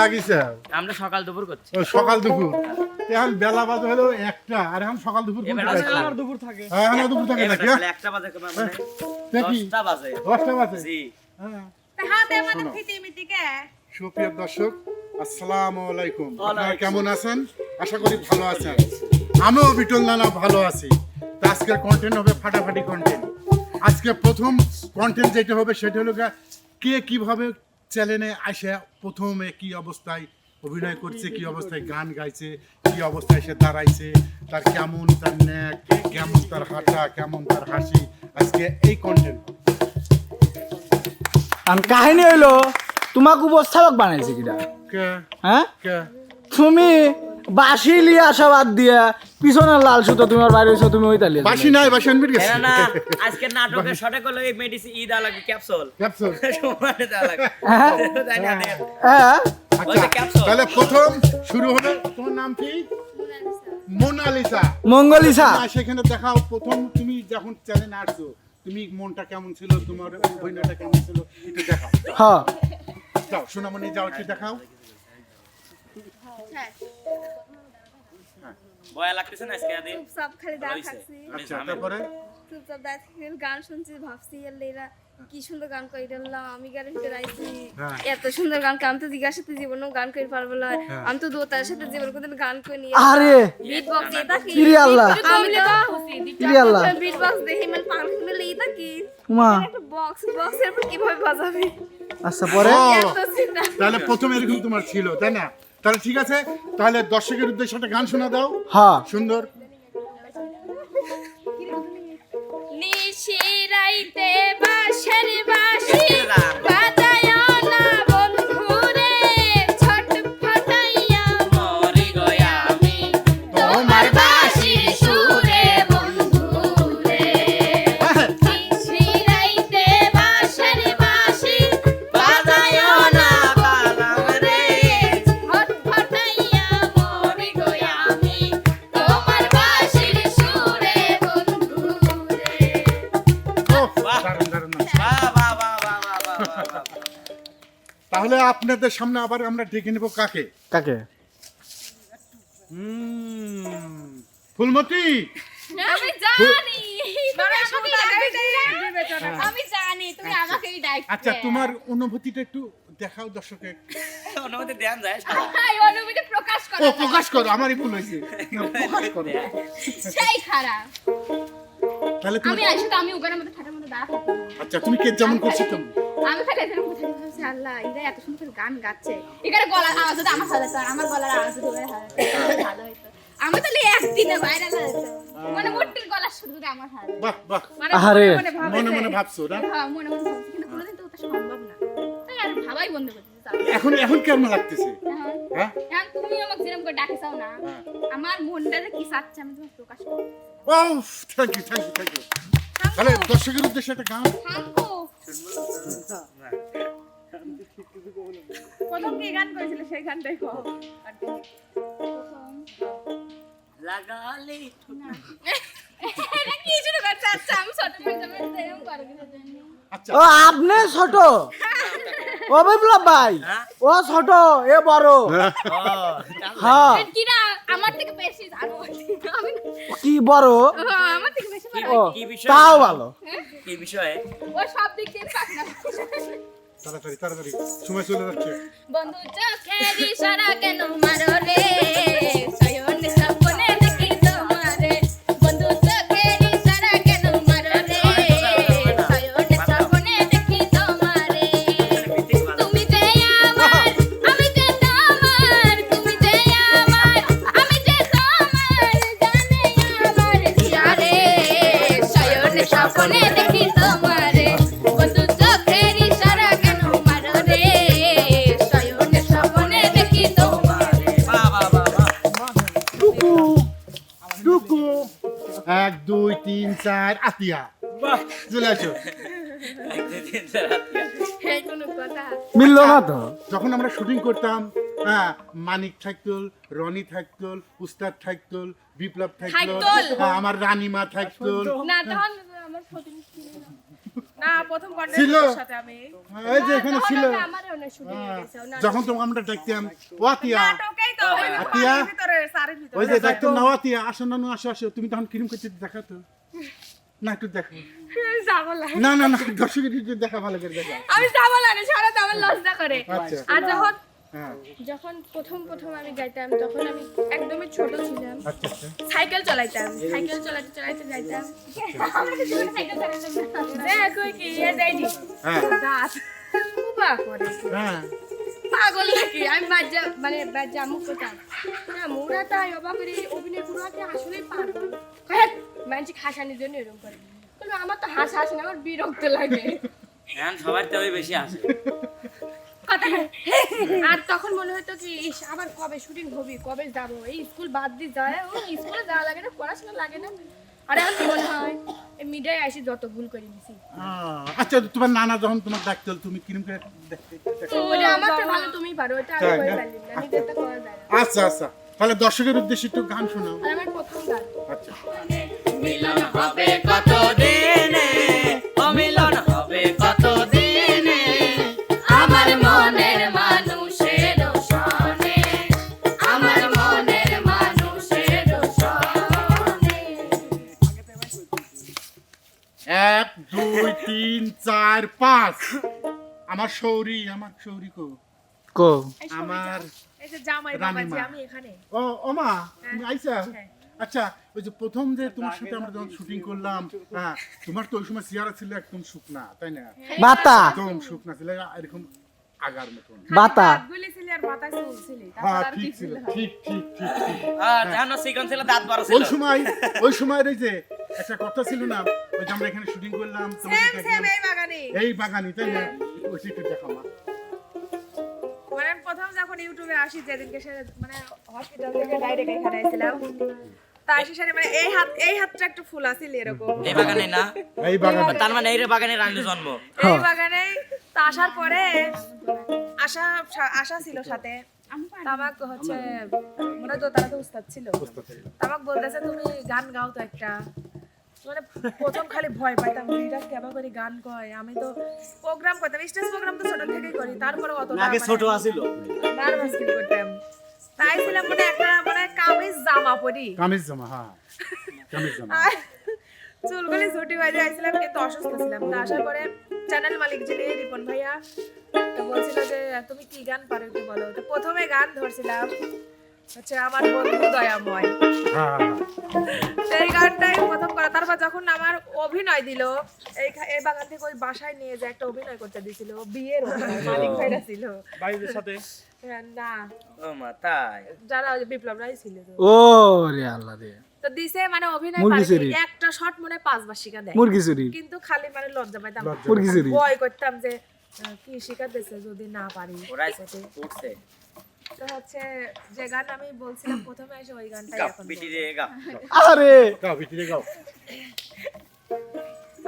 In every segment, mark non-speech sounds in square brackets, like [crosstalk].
লাগিছে। আমরা সকাল দুপুর করছি। সকাল দুপুর। এখন বেলা বাজে হলো একটা আর এখন সকাল দুপুর এবার কোনটা আসলে বাজে? আর দুপুর থাকে। হ্যাঁ এখন দুপুর থাকে নাকি? একটা বাজে মানে দেখি। দশটা বাজে। দশটা বাজে? জি। হ্যাঁ। হাতে আমাদের ফিতে মিটিকে সুপ্রিয় দর্শক আসসালামু আলাইকুম। আপনারা কেমন আছেন? আশা করি ভালো আছেন। আমিও বিটল নানা ভালো আছি। তো আজকের কন্টেন্ট হবে ফাটাফাটি কন্টেন্ট আজকে প্রথম কন্টেন্ট যেটা হবে সেটা হলো কে কীভাবে চ্যানেলে আসে প্রথমে কি অবস্থায় অভিনয় করছে কি অবস্থায় গান গাইছে কি অবস্থায় সে দাঁড়াইছে তার কেমন তার ন্যাক কেমন তার হাঁটা কেমন তার হাসি আজকে এই কন্টেন্ট আর কাহিনী হইল তোমাকে উপস্থাপক বানাইছে কিটা কে? হ্যাঁ? তুমি বাসি লিয়ে আসা বাদ দিয়া পিছনে লাল সুতো তোমার বাইরে হইছো তুমি ওই তালিয়ে বাসি নাই বাসি গেছে। না আজকে নাটকের শটে করলে এই মেডিসিন ই ক্যাপসুল ক্যাপসুল সমানে হ্যাঁ। হ্যাঁ? আচ্ছা। তাহলে প্রথম শুরু হবে তোমার নাম কি? মোনালিসা। মঙ্গলিসা। সেখানে দেখাও প্রথম তুমি যখন চ্যানেলে আসছো তুমি মনটা কেমন ছিল তোমার অভিনয়টা কেমন ছিল একটু দেখাও। হ্যাঁ যাও সোনামণি যাও একটু দেখাও। ভয় লাগতেছে না আজকে দিন সব খালি দাঁড় থাকছি। আচ্ছা তারপরে? চুপচাপ দাঁড় থেকে গান শুনছি ভাবছি এরা কি সুন্দর গান করে দিলাম আমি গানের ভিতরে আইছি। হ্যাঁ। এত সুন্দর গান আমি তো জিজ্ঞাসা সাথে জীবনেও গান করে পারব না। হ্যাঁ। আমি তো দোতার সাথে জীবন কোনদিন গান করে নিয়ে আরে! বিট বক্স এটা কি ইরে আল্লাহ। আমি তো ইরে আল্লাহ। বিট বক্স দেখি মানে পাগল এটা কি মা একটা বক্স বক্সের উপর কীভাবে বাজাবে? আচ্ছা পরে? তাহলে প্রথম এরকম তোমার ছিল তাই না? তাহলে ঠিক আছে তাহলে দর্শকের উদ্দেশ্যে একটা গান শোনা দাও। হ্যাঁ। সুন্দর। নিশিরাইতে বাঁশের বাঁশি বাজায় তাহলে আপনাদের সামনে আবার আমরা ডেকে নেব কাকে? কাকে? ফুলমতি? আমি জানি। তুমি আমাকেই ডাকবে আমি জানি তুমি আমাকেই ডাকবে। আচ্ছা তোমার অনুভূতিটা একটু দেখাও দর্শকে অনুমতি দেন যায় অনুভূতি প্রকাশ ও করো প্রকাশ করো আমারই ভুল হয়েছে। প্রকাশ করো। সেই খারাপ। তাহলে আমি আসি তো আমি ওখানে মধ্যে ঠাটার মধ্যে দাঁড়া আচ্ছা তুমি কে যেমন করছ তুমি আমি খালি এখানে বসে ভাবছি আল্লাহ এরা এত সুন্দর গান গাচ্ছে। এখানে গলার আওয়াজ যদি আমার হতো আমার গলার আওয়াজ হতো ভালো হতো আমি তাহলে একদিনে ভাইরাল হতো মানে আমার বাহ বাহ। মানে মনে মনে ভাবছ। না? হ্যাঁ মনে মনে ভাবছি কিন্তু কোনোদিন তো ওটা সম্ভব না। তাই আর ভাবাই বন্ধ করে এখন এখন কেমন লাগতেছে? হ্যাঁ। এখন তুমি আমাকে যেরকম করে ডাকিসাও না হ্যাঁ। আমার মনটা যে কি চাচ্ছে আমি তোমাকে প্রকাশ করব ও thank you thank you thank you তাহলে দর্শকের উদ্দেশ্যে একটা গান? প্রথম কি গান করেছিল সেই গানটাই কো লাগালি কি শুরু করছে? আচ্ছা আমি ছোট ও আপনি ছোট? [laughs] ও বিপ্লব ভাই? হ্যাঁ? ও ছোট এ বড়। হ্যাঁ। আমার থেকে বেশি জানো। কি বড়? আমার থেকে বেশি ও তাও ভালো। কি বিষয়ে? ও সব দিক দিয়ে তাড়াতাড়ি তাড়াতাড়ি সময় চলে যাচ্ছে। বন্ধু চোখের ইশারা কেন মারো রে? সয়ন সপনে চার আতিয়া বাহ চলে আসো এক, দুই, তিন, চার, হাত দিয়ে। এই কোনো কথা মিললো না তো যখন আমরা শুটিং করতাম হ্যাঁ মানিক থাকতল রনি থাকতল উস্তাদ থাকতল বিপ্লব থাকতল। হ্যাঁ, আমার রানীমা থাকতল না তখন আমার না না প্রথম ছিল? কন্টেন্টের সাথে আমি। এই যে এখানে ছিল। আমারও না শুটিং গেছে যখন তোমাকে আমরা দেখতাম ওয়াতিয়া নাটকেই তো ওই যে আতিয়া? বাড়ির ভিতরে সারের ভিতরে। ওই যে দেখতাম না ওয়াতিয়া আসো না না, আসো আসো। তুমি তখন কিরম করতে দেখাতো না একটু দেখো। যাব না। না দর্শকের দেখা ভালো করে দেখা। আমি যাব না সারা তো আমার লজ্জা করে। আচ্ছা। আর যখন যখন প্রথম প্রথম আমি গাইতাম তখন আমি একদমই ছোট ছিলাম। আচ্ছা আচ্ছা। সাইকেল চালাইতাম সাইকেল চালাতে চালাতে যাইতাম দেখ কি ইয়ে দেয়নি হ্যাঁ। দাঁত। করে হ্যাঁ। পাগল নাকি? আমি বাজ্যা মানে বাজ্যা মুখ করতাম না মোরা তাই অবাক করে অভিনয় পুরো কি আসলেই পারব হ্যাঁ মানুষ হাসানোর জন্য এরকম করে। আমার তো হাসা হাসে না আমার বিরক্ত লাগে। সবার তো ওই বেশি আসে কথা [laughs] আর তখন মনে হতো কি ইস আবার কবে শুটিং হবি? কবে যাব? এই স্কুল বাদ দিয়ে যায়। ও স্কুলে যাওয়া লাগে না পড়াশোনা লাগে না। আর এখন মনে হয় এই মিডিয়ায় আসি যত ভুল করে দিছি আহ, আচ্ছা তোমার নানা যখন তোমার ডাকতো তুমি কিরম করে দেখতে? ওটা আমার তো ভালো তুমি পারো এটা আমি না? নিজেরটা করা যায় আচ্ছা আচ্ছা তাহলে দর্শকের উদ্দেশ্যে একটু গান শোনাও। আমার প্রথম গান। আচ্ছা। মিলন হবে কত চার আমার সৌরি আমার সৌরি কো। কো? আমার এই যে জামাই বাবা আমি এখানে। ও ওমা তুমি আইসা? হ্যাঁ। আচ্ছা ওই যে প্রথম যে তোমার সাথে আমরা যখন শুটিং করলাম হ্যাঁ তোমার তো ওই সময় চেহারা ছিল একদম শুকনা তাই না? বাতা একদম শুকনা ছিল এরকম আগার মতন। বাতা। গুলি ছিলি আর মাথায় চুল ছিলি হ্যাঁ ঠিক ছিল ছিল ঠিক ঠিক ঠিক ঠিক। আর জানো সিকন ছিল দাঁত বড় ছিল। ওই সময় ওই সময় এই যে একটা কথা ছিল না ওই যে আমরা এখানে শুটিং করলাম তোমাকে সেম সেম দেখলাম এই বাগানে এই বাগানি তাই না? ওইটা একটু দেখাও মা। প্রথম যখন ইউটিউবে আসি যেদিনকে সে মানে হসপিটাল থেকে ডাইরেক্ট এখানে এসেছিলাম মানে এই হাত এই হাতটা একটু ফুল আছিল এরকম। এই বাগানে না? এই বাগানি। তার মানে এই বাগানে রানীর জন্ম। এই বাগানে তা আসার পরে আশা আশা ছিল সাথে। তামাক হচ্ছে মনে হয় দোতারাতে উস্তাদ ছিল। তামাক বলতেছে তুমি গান গাও তো একটা। মানে প্রথম খালি ভয় পাইতাম এটা কেমন করে গান কয়? আমি তো প্রোগ্রাম করতাম স্টেজ প্রোগ্রাম তো ছোট থেকেই করি। তারপরে অত আগে ছোট আছিল। নার্ভাস ফিল করতাম। তাই ছিলাম মানে একটা মানে কামিজ জামা পরি। কামিজ জামা হ্যাঁ। কামিজ জামা। চুলগুলি ছুটি বাজে আইছিলাম কিন্তু অসুস্থ ছিলাম। তা আসার পরে চ্যানেল মালিক যিনি রিপন ভাইয়া তো বলছিল যে তুমি কি গান পারো একটু বলো? তো প্রথমে গান ধরছিলাম হচ্ছে আমার বন্ধু দয়াময়। হ্যাঁ। সেই গানটাই প্রথম করা। তারপর যখন আমার অভিনয় দিল এই এই বাগান থেকে ওই বাসায় নিয়ে যে একটা অভিনয় করতে দিছিল বিয়ের মালিক ভাইরা ছিল। সাথে? হ্যাঁ, না। ও মা তাই? যারা বিপ্লব রায় ছিল। ও রে আল্লাহ রে। তো দিছে মানে অভিনয় একটা শট মনে পাঁচবার শিখা দেয়। মুরগি চুরি। কিন্তু খালি মানে লজ্জা পাইতাম। মুরগি চুরি ভয় করতাম যে কি শিখাতেছে যদি না পারি। ওরাই সেটাই। উঠছে। তো হচ্ছে যে গান আমি বলছিলাম প্রথমে এসে ওই গানটাই এখন পিটি রে গাও। আরে! গাও ভিতরে গাও।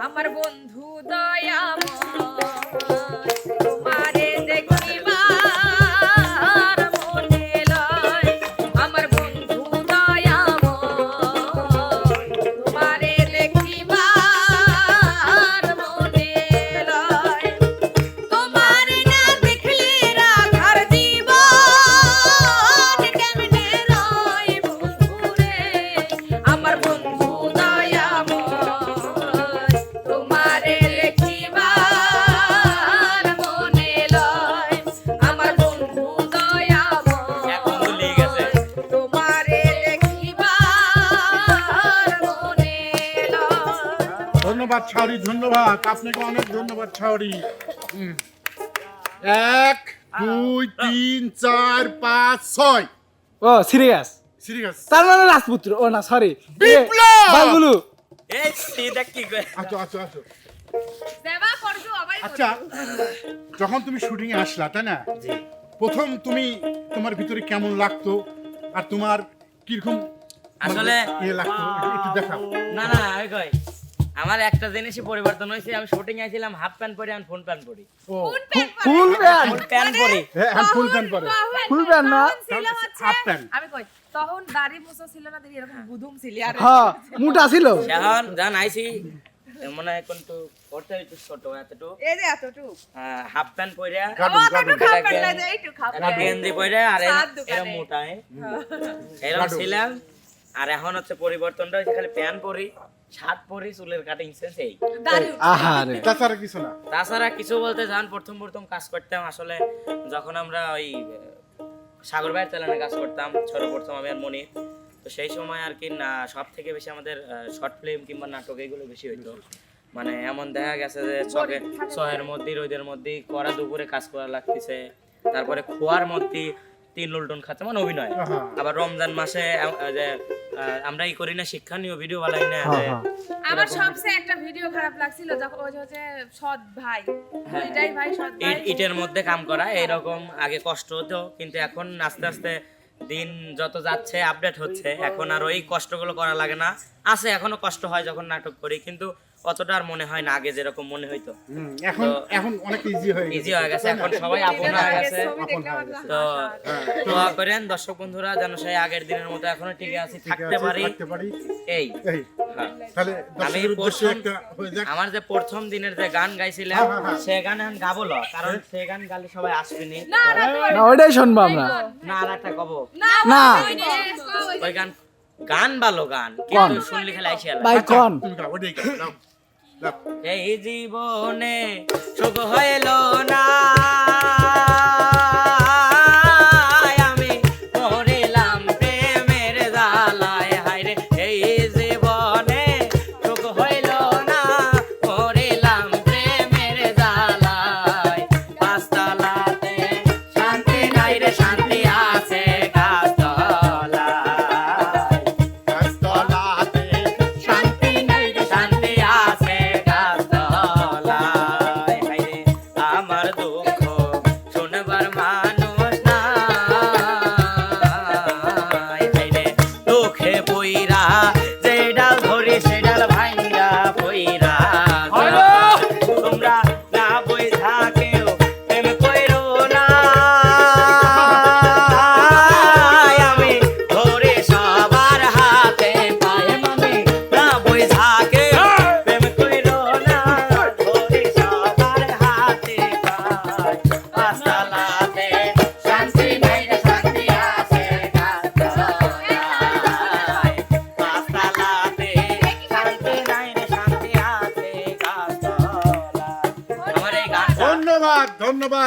আমার বন্ধু দয়াময় তোমারে আপনাকে অনেক ধন্যবাদ ছাউরি। এক দুই তিন চার পাঁচ ছয়। ও সিরিয়াস। সিরিয়াস। তার মানে রাজপুত্র। ও না সরি বিপ্লব! বাবুলু এই দেখ কি করে? আচ্ছা আচ্ছা আচ্ছা দেবা করজু আবাই আচ্ছা যখন তুমি শুটিং এ আসলা তাই না? প্রথম তুমি তোমার ভিতরে কেমন লাগতো? আর তোমার কীরকম আসলে- ইয়ে লাগতো? একটু- দেখাও। না না আমার একটা জিনিসই পরিবর্তন হয়েছে আমি শুটিং আইছিলাম হাফ প্যান্ট পরি আর ফুল প্যান্ট পরি। ফুল প্যান্ট ফুল প্যান্ট পরি? হ্যাঁ ফুল প্যান্ট পরে। ফুল প্যান্ট না? হাফ প্যান্ট আমি কই তখন দাড়ি মুছো ছিল না দেখি এরকম গুদুম ছিল আর হ্যাঁ মুটা ছিল। এখন জান আইছি মনে হয় কিন্তু করতে একটু ছোট এতটুকু। এই যে এতটুক। হাফ প্যান্ট পরে গেঞ্জি পরে আর। এরকম মোটায় এরকম ছিলাম আর এখন হচ্ছে পরিবর্তনটা হচ্ছে খালি প্যান্ট পরি। শার্ট পরি চুলের কাটিং সেন্স এই। আহারে তাছাড়া কিছু না। তাছাড়া কিছু বলতে যান প্রথম প্রথম কাজ করতাম আসলে যখন আমরা ওই সাগর ভাইয়ের চ্যানেলে কাজ করতাম সর্বপ্রথম আমি আর মনি তো সেই সময় আর কি না সব থেকে বেশি আমাদের শর্ট ফিল্ম কিংবা নাটক এগুলো বেশি হইতো। মানে এমন দেখা গেছে যে চকে ছয়ের মধ্যে রোদের মধ্যে করা দুপুরে কাজ করা লাগতেছে। তারপরে খোয়ার মধ্যে তিন লুলটন খাচ্ছে মানে অভিনয়। আবার রমজান মাসে যে আমরা ই করি না শিক্ষণীয় ভিডিও বানাই না হ্যাঁ, আমার সবচেয়ে একটা ভিডিও খারাপ লাগছিল যখন ওই যে সৎ ভাই। হ্যাঁ। ভাই সৎ ভাই। ইটের মধ্যে কাম করা এরকম আগে কষ্ট হতো কিন্তু এখন আস্তে আস্তে দিন যত যাচ্ছে আপডেট হচ্ছে। এখন আর ওই কষ্টগুলো করা লাগে না। আছে এখনও কষ্ট হয় যখন নাটক করি কিন্তু অতটা আর মনে হয় না আগে যেরকম মনে হইতো। এখন এখন অনেক ইজি হয়ে ইজি হয়ে গেছে এখন সবাই আপন হয়ে গেছে। আমার। তো দোয়া করেন দর্শক বন্ধুরা যেন সেই আগের দিনের মতো এখনও ঠিক আছে থাকতে পারি। এই। হ্যাঁ। তাহলে আমি আমার যে প্রথম দিনের যে গান গাইছিলাম হ্যাঁ, হ্যাঁ। সে গান এখন গাবো না, কারণ সে গান গালে সবাই আসবেনি। না না ওইটাই শুনব আমরা। না আর একটা কব না। ওই গান গান ভালো গান কিন্তু শুনলি খেলে আইসি ভাই কন? তুমি গাও, এই জীবনে সুখ হইল না।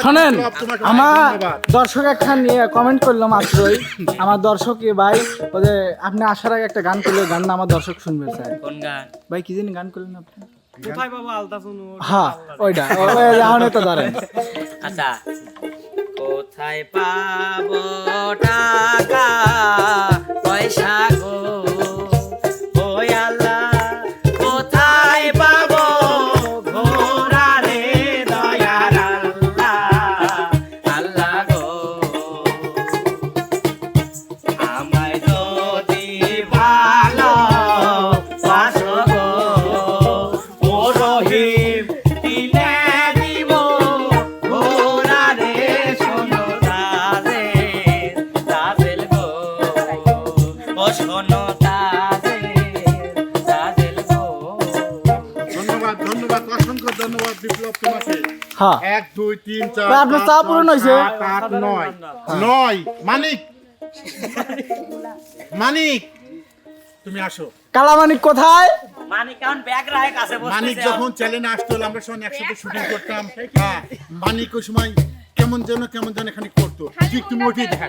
শোনেন আমার দর্শক একখান নিয়ে কমেন্ট করলাম মাত্রই। আমার দর্শক এ ভাই ওদের আপনি আসার আগে একটা গান করলে গান না আমার দর্শক শুনবে স্যার। কোন গান? ভাই কি জানি গান করলেন আপনি? কোথায় পাবো? আলতা শুনু হ্যাঁ ওইটা। ওই এখন তো ধরেন। আচ্ছা। কোথায় পাবো টাকা পয়সা গো? দুই তিন চার আপনার চা ছয়, পূরণ হয়েছে? আট নয়। নয়। মানিক। মানিক। তুমি আসো। কোথায়? মানে ব্যাগ রাখে কাছে মানিক যখন চ্যালেঞ্জ আসতো আমরা সঙ্গে একসাথে শুটিং করতাম। হ্যাঁ মানিক ওই সময় কেমন যেন কেমন যেন এখানে করতো। ঠিক তুমি ওঠেই দেখা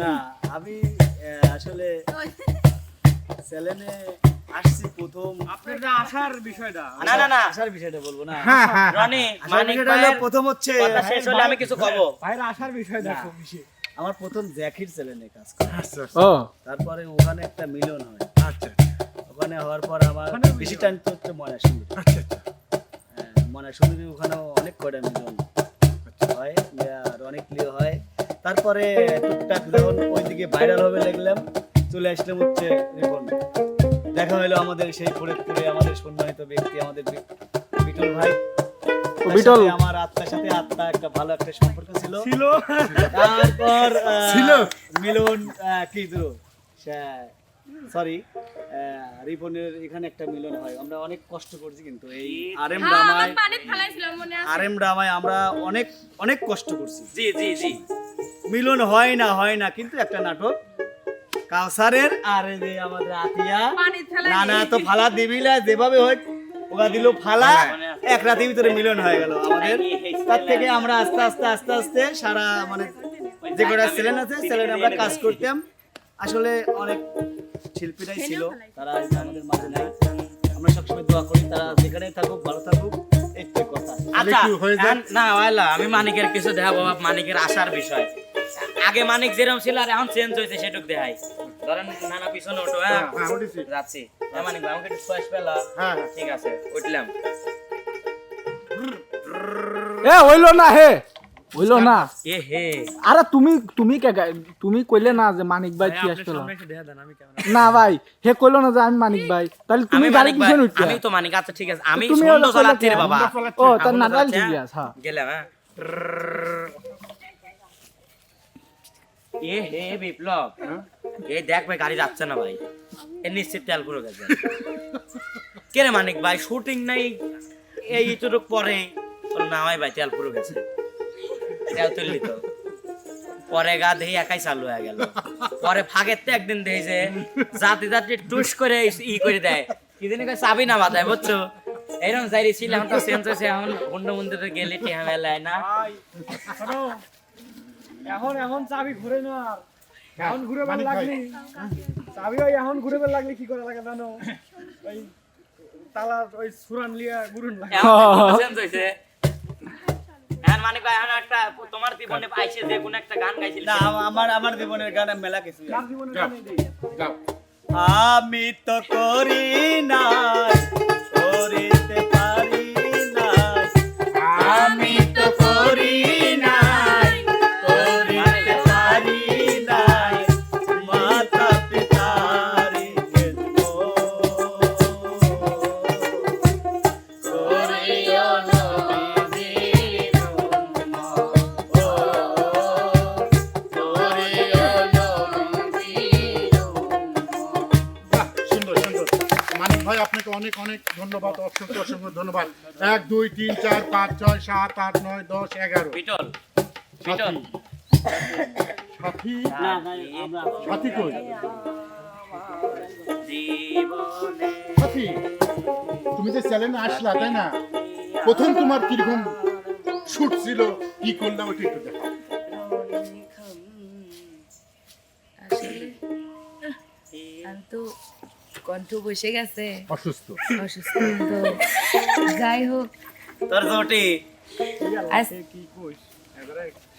না আমি আসলে চ্যানেলে আসছি প্রথম। আপনার আসার বিষয়টা। না না না। আসার বিষয়টা বলব না। হ্যাঁ হ্যাঁ। রনি মানিক প্রথম হচ্ছে কথা শেষ হলে আমি কিছু কব আসার বিষয় দেখো আমার প্রথম জ্যাকির চ্যানেলে কাজ করি। আচ্ছা ও। তারপরে ওখানে একটা মিলন হয়। আচ্ছা ওখানে হওয়ার পর আমার বেশি টাইম তো হচ্ছে ময়নাসুন্দর আচ্ছা আচ্ছা। ময়নাসুন্দরী ওখানেও অনেক কয়টা মিলন হয় আর অনেক প্রিয় হয়। তারপরে টুকটাক যখন ওইদিকে ভাইরাল হবে দেখলাম চলে আসলাম হচ্ছে রিপন। দেখা হলো আমাদের সেই ফরিদপুরে আমাদের সম্মানিত ব্যক্তি আমাদের বিটল ভাই। বিটল। আমার আত্মার সাথে আত্মা একটা ভালো একটা সম্পর্ক ছিল। ছিল। তারপর [laughs] ছিল? মিলন কি সরি রিপনের এখানে একটা মিলন হয়। আমরা অনেক কষ্ট করছি কিন্তু এই আর এম হ্যাঁ, ড্রামায় পানির ফেলাইছিল মনে আছে। আর এম ড্রামায় আমরা অনেক অনেক কষ্ট করছি। জি জি জি। মিলন হয় না হয় না কিন্তু একটা নাটক কাউসারের আর এই যে আমাদের আতিয়া। না না তো ফালা দিবিলা যেভাবে হয় ওরা দিল ফালা। এক রাতের ভিতরে মিলন হয়ে গেল আমাদের। তার থেকে আমরা আস্তে আস্তে আস্তে আস্তে সারা মানে যে কটা ছেলেন আছে ছেলেন আমরা কাজ করতাম। আসলে অনেক শিল্পীরাই ছিল। তারা আমাদের মাঝে নাই। আমরা সবসময় দোয়া করি তারা যেখানেই থাকুক ভালো থাকুক। কথা। আচ্ছা না ওয়ালা আমি মানিকের কিছু দেখাবো মানিকের আসার বিষয়। আগে মানিক যেরকম ছিল আর এখন চেঞ্জ হয়েছে সেটুক দেখাই। ধরেন নানা পিছনে ওঠো হ্যাঁ? হ্যাঁ, হ্যাঁ, যাচ্ছি। হ্যাঁ মানিক আমাকে একটু চয়েস পেলা। হ্যাঁ, হ্যাঁ। ঠিক আছে উঠলাম। এ হইল না হে। হইল না? আরে তুমি তুমি কে তুমি কইলে না যে মানিক ভাই কি আসছিল না ভাই হে কইলো না যে আমি মানিক ভাই। তাহলে তুমি গাড়ি মানিক ভাই আমি তো মানিক আচ্ছা ঠিক আছে আমি হলো চলাচ্ছি রে বাবা। ও তার না সন্ধ্যা ঠিক আছে হ্যাঁ। গেলাম হ্যাঁ। এ হে বিপ্লব। এই দেখ ভাই গাড়ি যাচ্ছে না ভাই। এ নিশ্চিত তেল পুরো গেছে। কে রে মানিক ভাই শুটিং নাই। এই ইটুক পরে। নামাই ভাই তেল পুরো গেছে। তো। পরে গা দেহি একাই চালু হয়ে গেল। পরে ফাঁকের তো একদিন দেহি যে জাতি জাতি টুস করে ই করে দেয়। কি জানি কয় চাবি না বাজায় বুঝছ? এরকম যাই ছিলাম তো সেন্স আছে এখন হুন্ড মন্দিরে গেলে টিহা মেলায় না। এখন এখন চাবি ঘুরে না এখন ঘুরে মানিক ভাই, চাবি ওই এখন ঘুরে বের লাগলে কি করা লাগে জানো? ওই তালা ওই সুরান লিয়া গুরুন লাগে। চেঞ্জ হয়েছে। মানে এখন একটা তোমার জীবনে আইছে যে কোন একটা গান গাইছিল। না আমার আমার জীবনের গানে মেলা কিছু যাও। আমি তো করি নাই। পাঁচ ছয় সাত আট নয় দশ এগারো। Beetle beetle. সাথী? না না আমরা সাথী কই? সাথী তুমি যে চ্যানেলে আসলা তাই না? প্রথম তোমার কীরকম শুট ছিল কি করলা ওটা একটু দেখো। আমি তো কণ্ঠ বসে গেছে। অসুস্থ। অসুস্থ। তো যাই হোক তোর জটি। আজ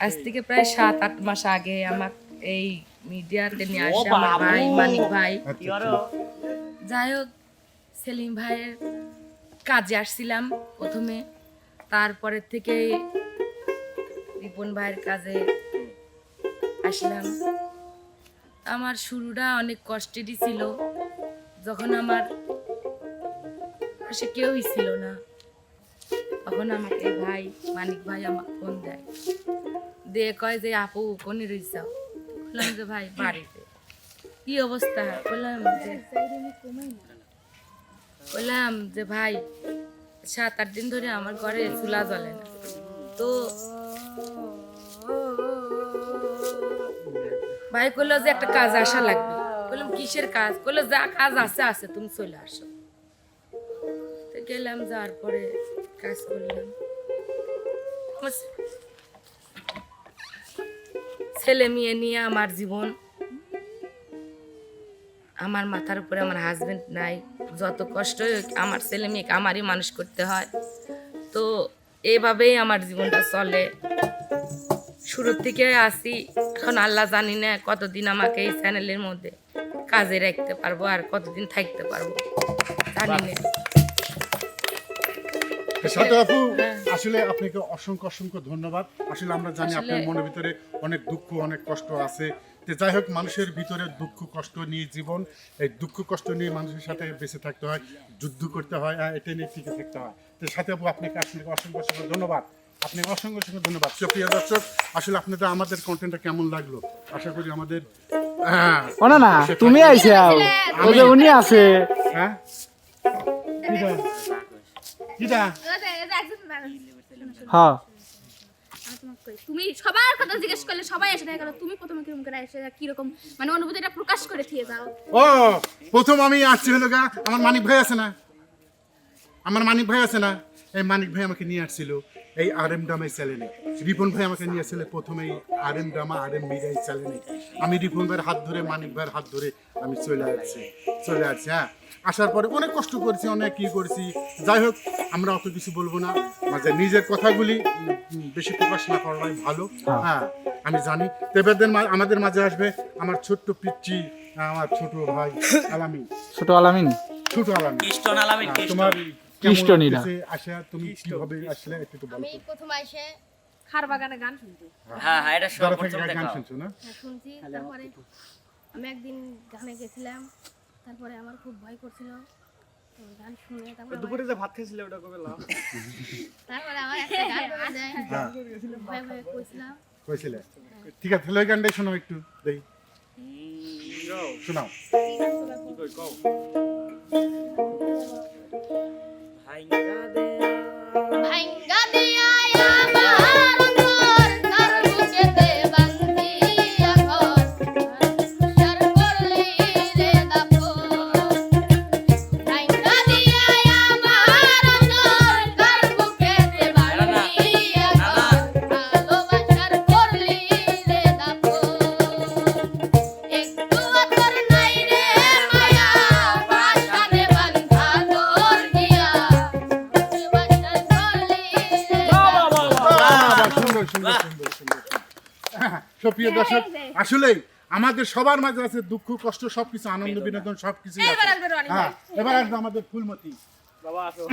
আজ থেকে প্রায় সাত আট মাস আগে আমার এই মিডিয়াতে নিয়ে আসে আমার ভাই মানিক ভাই। আচ্ছা, যাই হোক সেলিম ভাইয়ের কাজে আসছিলাম প্রথমে। তারপরে থেকে রিপন ভাইয়ের কাজে আসলাম। আমার শুরুটা অনেক কষ্টেরই ছিল। যখন আমার সে কেউই ছিল না। তখন আমাকে ভাই, মানিক ভাই আমাকে ফোন দেয়। দিয়ে কয় যে, আপু, কোনে রইছাও বললাম যে, ভাই, বাড়িতে। কি অবস্থা? বললাম যে বললাম যে, ভাই, সাত আট দিন ধরে আমার ঘরে চুলা জ্বলে না। তো ভাই কইলো যে, একটা কাজ আসা লাগবে। বললাম, কিসের কাজ? কইলো, যা কাজ আছে আছে, তুমি চলে আসো। তো গেলাম, যাওয়ার পরে কাজ করলাম ছেলে মেয়ে নিয়ে আমার জীবন, আমার মাথার উপরে আমার হাজবেন্ড নাই, যত কষ্ট আমার ছেলে মেয়েকে আমারই মানুষ করতে হয়। তো এভাবেই আমার জীবনটা চলে। শুরুর থেকে আসি এখন আল্লাহ জানি না কতদিন আমাকে এই চ্যানেলের মধ্যে কাজে রাখতে পারব আর কতদিন থাকতে পারব। জানি না। সাথে আপু হ্যাঁ। আসলে আপনাকে অসংখ্য অসংখ্য ধন্যবাদ। আসলে আমরা জানি আপনার মনের ভিতরে অনেক দুঃখ অনেক কষ্ট আছে। তো যাই হোক মানুষের ভিতরে দুঃখ কষ্ট নিয়ে জীবন এই দুঃখ কষ্ট নিয়ে মানুষের সাথে বেঁচে থাকতে হয় যুদ্ধ করতে হয় আর এটা নিয়ে টিকে থাকতে হয়। তো সাথে আপু আপনাকে আপনাকে অসংখ্য অসংখ্য ধন্যবাদ। আপনাকে অসংখ্য অসংখ্য ধন্যবাদ। সুপ্রিয় দর্শক আসলে আপনাদের আমাদের কন্টেন্টটা কেমন লাগল? আশা করি আমাদের হ্যাঁ। না না তুমি যে উনি আছে। হ্যাঁ? কিটা হ্যাঁ। তুমি সবার কথা জিজ্ঞেস করলে সবাই এসে দেখা গেল তুমি প্রথমে কীরকম করে এসে কীরকম মানে অনুভূতিটা প্রকাশ করে দিয়ে যাও। ও প্রথম আমি আসছি হলো গা আমার মানিক ভাই আছে না? আমার মানিক ভাই আছে না? এই মানিক ভাই আমাকে নিয়ে আসছিল এই আর এম ড্রামাই চ্যানেলে রিপন ভাই আমাকে নিয়ে আসছিল প্রথমে R M drama R M মিডিয়াই চ্যানেলে আমি রিপন ভাইয়ের হাত ধরে মানিক ভাইয়ের হাত ধরে আমি চলে আসছি চলে আসছি হ্যাঁ। আসার পরে অনেক কষ্ট করেছি অনেক কি করেছি। যাই হোক আমরা অত কিছু বলব না। মাঝে নিজের কথাগুলি বেশি প্রকাশ না করাই ভালো। হ্যাঁ। আমি জানি। তো এবারদের মা- আমাদের মাঝে আসবে আমার ছোট্ট পিচ্ছি আমার ছোট ভাই আলামি ছোট আলামিন? ছোট আলামি কৃষ্ণ আলামিন হ্যাঁ, কৃষ্ণ তোমার খ্রিস্টনীরা। কেমন তুমি কীভাবে আসলে একটু বলো আমি প্রথম এসে খার বাগানে গান শুনছি। হ্যাঁ হ্যাঁ এটা যারা থেকে গান শুনছো না? শুনছি তারপরে আমি একদিন গানে গেছিলাম তারপরে আমার খুব ভয় করছিল। তো গান শুনে তারপরে দুপুরে যে ভাত খেয়েছিলে ওটা কবে লাভ তারপরে আমার একটা গান যায়। হ্যাঁ। ভয়ে ভয়ে কইছিলাম। কইছিলে? ঠিক আছে তাহলে ওই গানটাই শোনো একটু দেই। শোনাও। ভাইঙ্গা আসলে আমাদের সবার মাঝে আছে দুঃখ কষ্ট সবকিছু আনন্দ বিনোদন সবকিছু এবার আসবে হ্যাঁ এবার আসবে আমাদের ফুলমতি। বাবা আসো।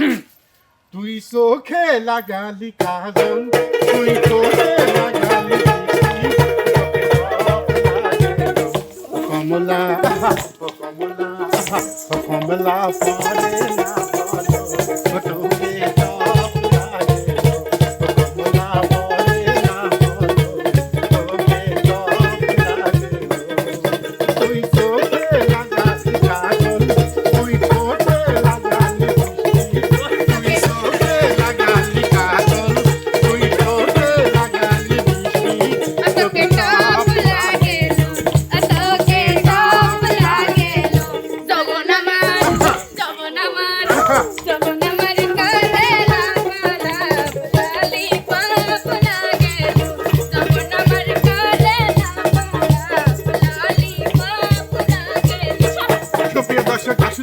তুই চোখে লাগালি কাজল তুই চোখে লাগালি কমলা কমলা কমলা পরে না বলো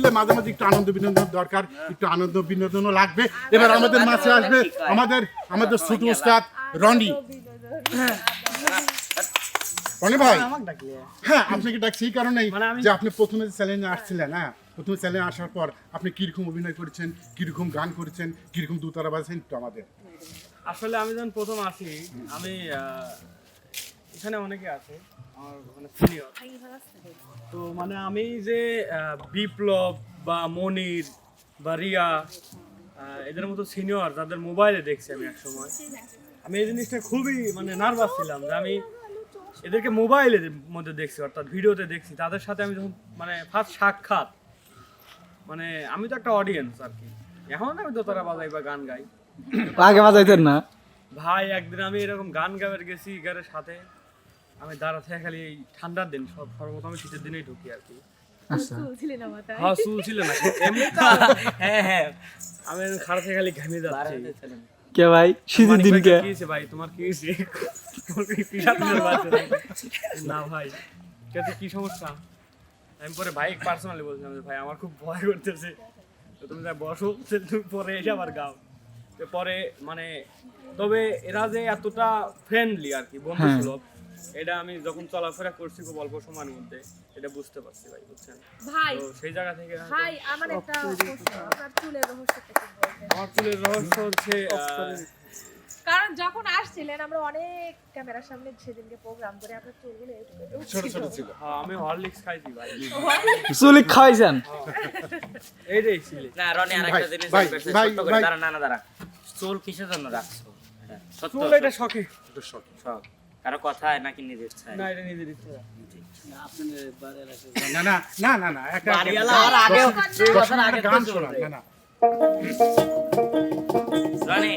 আসলে মাঝে মাঝে একটু আনন্দ বিনোদন দরকার একটু আনন্দ বিনোদনও লাগবে। এবার আমাদের মাঝে আসবে আমাদের আমাদের ছোট উস্তাদ রনি। রনি ভাই। হ্যাঁ আপনাকে ডাকছি এই কারণেই যে আপনি প্রথমে চ্যালেঞ্জে আসছিলেন হ্যাঁ প্রথমে চ্যালেঞ্জে আসার পর আপনি কীরকম অভিনয় করেছেন কীরকম গান করেছেন কীরকম দুতারা বাজছেন একটু আমাদের। আসলে আমি যখন প্রথম আসি আমি এখানে অনেকে আছে আমার মানে সিনিয়র তো মানে আমি যে বিপ্লব বা মনির বা রিয়া এদের মতো সিনিয়র যাদের মোবাইলে দেখছি আমি একসময় আমি এই জিনিসটা খুবই মানে নার্ভাস ছিলাম যে আমি এদেরকে মোবাইলের মধ্যে দেখছি অর্থাৎ ভিডিওতে দেখছি। তাদের সাথে আমি যখন মানে ফার্স্ট সাক্ষাৎ মানে আমি তো একটা অডিয়েন্স আর কি। এখন আমি তো তারা বাজাই বা গান গাই। আগে বাজাইতেন না। ভাই একদিন আমি এরকম গান গাওয়ার গেছি গানের সাথে। আমি দাঁড়া থেকে খালি এই ঠান্ডার দিন সব সর্বপ্রথম আমি শীতের দিনেই ঢুকি আর কি। আচ্ছা। হ্যাঁ চুল ছিল না। এমনি হ্যাঁ হ্যাঁ। আমি খাড়া থেকে খালি ঘামে যাচ্ছি। কে ভাই? শীতের দিন কে কি ভাই? তোমার কি হয়েছে? না ভাই। কেতে কি সমস্যা? আমি পরে ভাই পার্সোনালি বলছিলাম যে ভাই আমার খুব ভয় করতেছে। তো তুমি যা বসো তুমি পরে এসে আবার গাও। তো পরে মানে তবে এরা যে এতটা ফ্রেন্ডলি আর কি বন্ধু সুলভ এটা আমি যখন চলাফেরা করছি খুব অল্প সময়ের মধ্যে এটা বুঝতে পারছি ভাই বুঝছেন? ভাই তো সেই জায়গা থেকে ভাই আমার একটা প্রশ্ন আপনার চুলের রহস্যটা কি বলবেন? আমার চুলের রহস্য হচ্ছে কারণ যখন আসছিলেন আমরা অনেক ক্যামেরার সামনে সেদিনকে প্রোগ্রাম করে আপনার চুলগুলো ছোট ছোট ছিল। হ্যাঁ, আমি হরলিক্স খাইছি ভাই। চুলি খাওয়াইছেন এইটাই ছিল। না রনি আরেকটা জিনিস ভাই, ভাই, ভাই। দাঁড়া না না দাঁড়া চুল কিসের জন্য রাখছো? হ্যাঁ, চুল এটা শখে। একটু শখ। শখ। কারও কথায় নাকি নিজের ইচ্ছায় না এটা নিজের ইচ্ছা। আপনাদের বাড়ির আছে না না না না না একটা আর আগে দর্শক একটা গান শোনান না না। রনি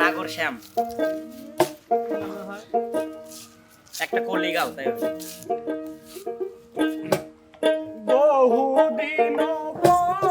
নাগর শ্যাম। একটা কলি গাও তাই বহুদিন পরে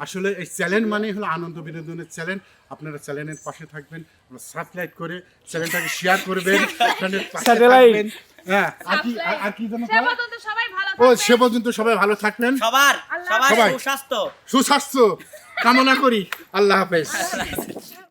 আসলে এই চ্যানেল মানেই হলো আনন্দ বিনোদনের চ্যানেল আপনারা চ্যানেলের পাশে থাকবেন সাবস্ক্রাইব করে চ্যানেলটাকে শেয়ার করবেন [laughs] চ্যানেলের থাকবেন। হ্যাঁ আর কি আর- কি যেন সে পর্যন্ত সবাই ভালো ও থাকবেন। সে পর্যন্ত সবাই ভালো থাকবেন। সবার সবার সবাই। সুস্বাস্থ্য। সুস্বাস্থ্য। কামনা করি। আল্লাহ হাফেজ। [laughs]